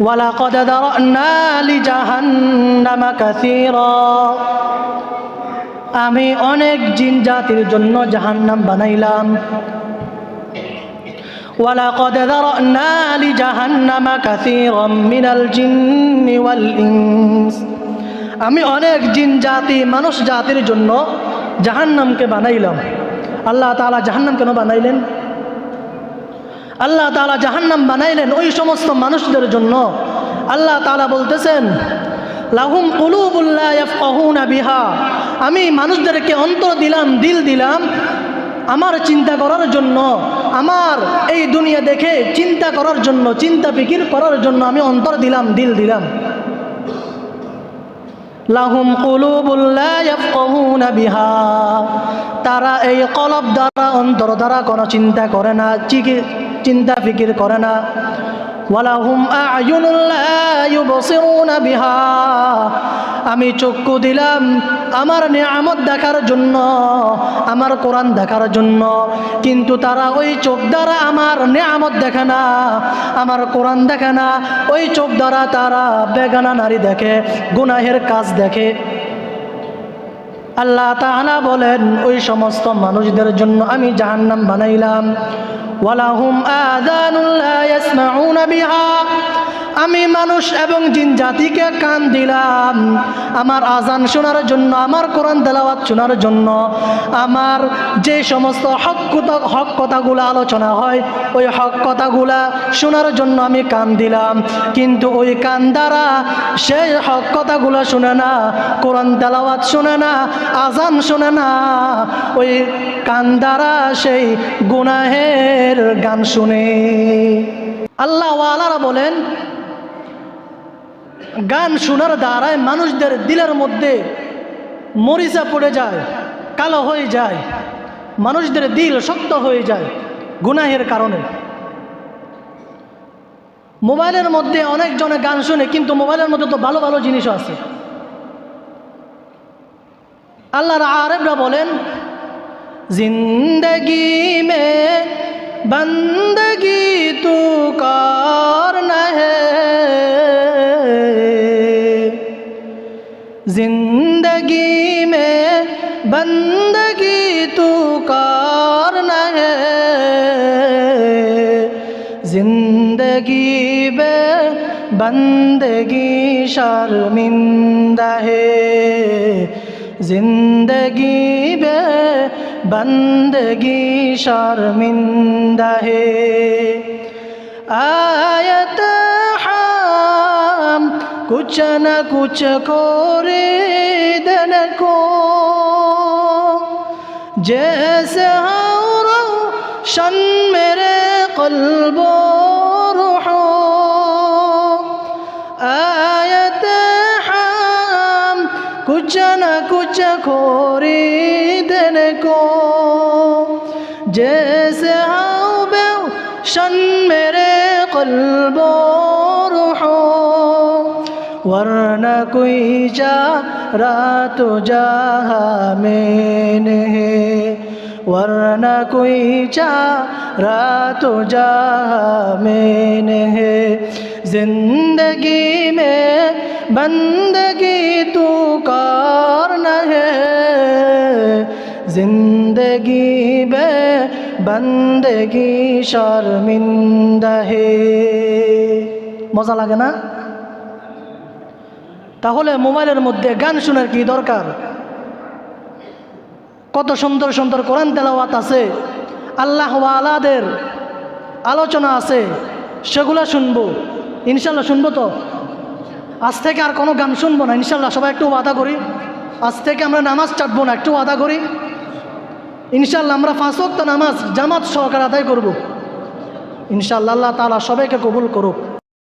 ولقد ذرأنا لجهنم كثيرا আমি অনেক জিন জাতির জন্য জাহান্নাম বানাইলাম ولقد ذرأنا لجهنم كثيرا من الجن والإنس আমি অনেক জিন জাতি মানুষ জাতির জন্য জাহান্নামকে বানাইলাম আল্লাহ তাআলা জাহান্নাম কেন বানাইলেন আল্লাহ তালা জাহান্নাম বানাইলেন ওই সমস্ত মানুষদের জন্য। আল্লাহ তালা বলতেছেন, লাহুম কুলুবুল্লাহ ইয়াফকাহুনা বিহা। আমি মানুষদেরকে অন্তর দিলাম, দিল দিলাম আমার চিন্তা করার জন্য, আমার এই দুনিয়া দেখে চিন্তা করার জন্য, চিন্তা ফিকির করার জন্য আমি অন্তর দিলাম, দিল দিলাম। লাহুম কুলুবুল্লাহ বিহা। তারা এই কলব দ্বারা, অন্তর দ্বারা কোনো চিন্তা করে না, চিকি, চিন্তা ফিকির করে না। ওয়ালাহুম বিহা। আমি চক্ষু দিলাম আমার নিয়ামত দেখার জন্য, আমার কোরআন দেখার জন্য। কিন্তু তারা ওই চোখ দ্বারা আমার নিয়ামত দেখে না, আমার কোরআন দেখে না। ওই চোখ দ্বারা তারা বেগানা নারী দেখে, গুনাহের কাজ দেখে। আল্লাহ তাহানা বলেন ওই সমস্ত মানুষদের জন্য আমি জাহান্নাম বানাইলাম। ওয়ালাহুম আদানুল্লাহ ইয়াসমাউনা বিহা। আমি মানুষ এবং জিন জাতিকে কান দিলাম। আমার আজান শোনার জন্য, আমার কোরআন তেলাওয়াত শোনার জন্য, আমার যে সমস্ত হক কথা, হক কথাগুলো আলোচনা হয়, ওই হক কথাগুলা শোনার জন্য আমি কান দিলাম। কিন্তু ওই কান দ্বারা সেই হক কথাগুলো শুনে না, কোরআন তেলাওয়াত শুনে না, আজান শুনে না, ওই কান দ্বারা সেই গুনাহের গান শুনে। আল্লাহ ওয়ালারা বলেন গান শোনার দ্বারায় মানুষদের দিলের মধ্যে মরিচা পড়ে যায়, কালো হয়ে যায়, মানুষদের দিল শক্ত হয়ে যায় গুনাহের কারণে। মোবাইলের মধ্যে অনেকজনে গান শুনে, কিন্তু মোবাইলের মধ্যে তো ভালো ভালো জিনিসও আছে। আল্লাহর আরেবরা বলেন, জিন্দগি মে বন্দগি তু করন जिंदगी में बंदगी तू करन है जिंदगी बे बंदगी शर्मिंदा है जिंदगी बे बंदगी शर्मिंदा है आयत कुछ न कुछ खरीदन को जैसे शन मेरे कल्ब रूहो आयत हम कुछ न कुछ खरीदन को जैसे शन मेरे कल्ब रूहो वरना कोई जा रात जहा में है वरना कोई चा रात जा में है जिंदगी में बंदगी तू कारण है जिंदगी में बंदगी शर्मिंदा है मजा लगे ना তাহলে মোবাইলের মধ্যে গান শোনার কি দরকার? কত সুন্দর সুন্দর কোরআন তেলাওয়াত আছে, আল্লাহ আলাদের আলোচনা আছে, সেগুলো শুনব। ইনশাল্লাহ শুনব তো? আজ থেকে আর কোনো গান শুনব না, ইনশাল্লাহ সবাই একটু ওয়াদা করি। আজ থেকে আমরা নামাজ চাটবো না, একটু ওয়াদা করি। ইনশাল্লাহ আমরা ফাঁসক্ত নামাজ জামাত সহকারে আদায় করব। ইনশাল্লাহ আল্লাহ তালা সবাইকে কবুল করুক।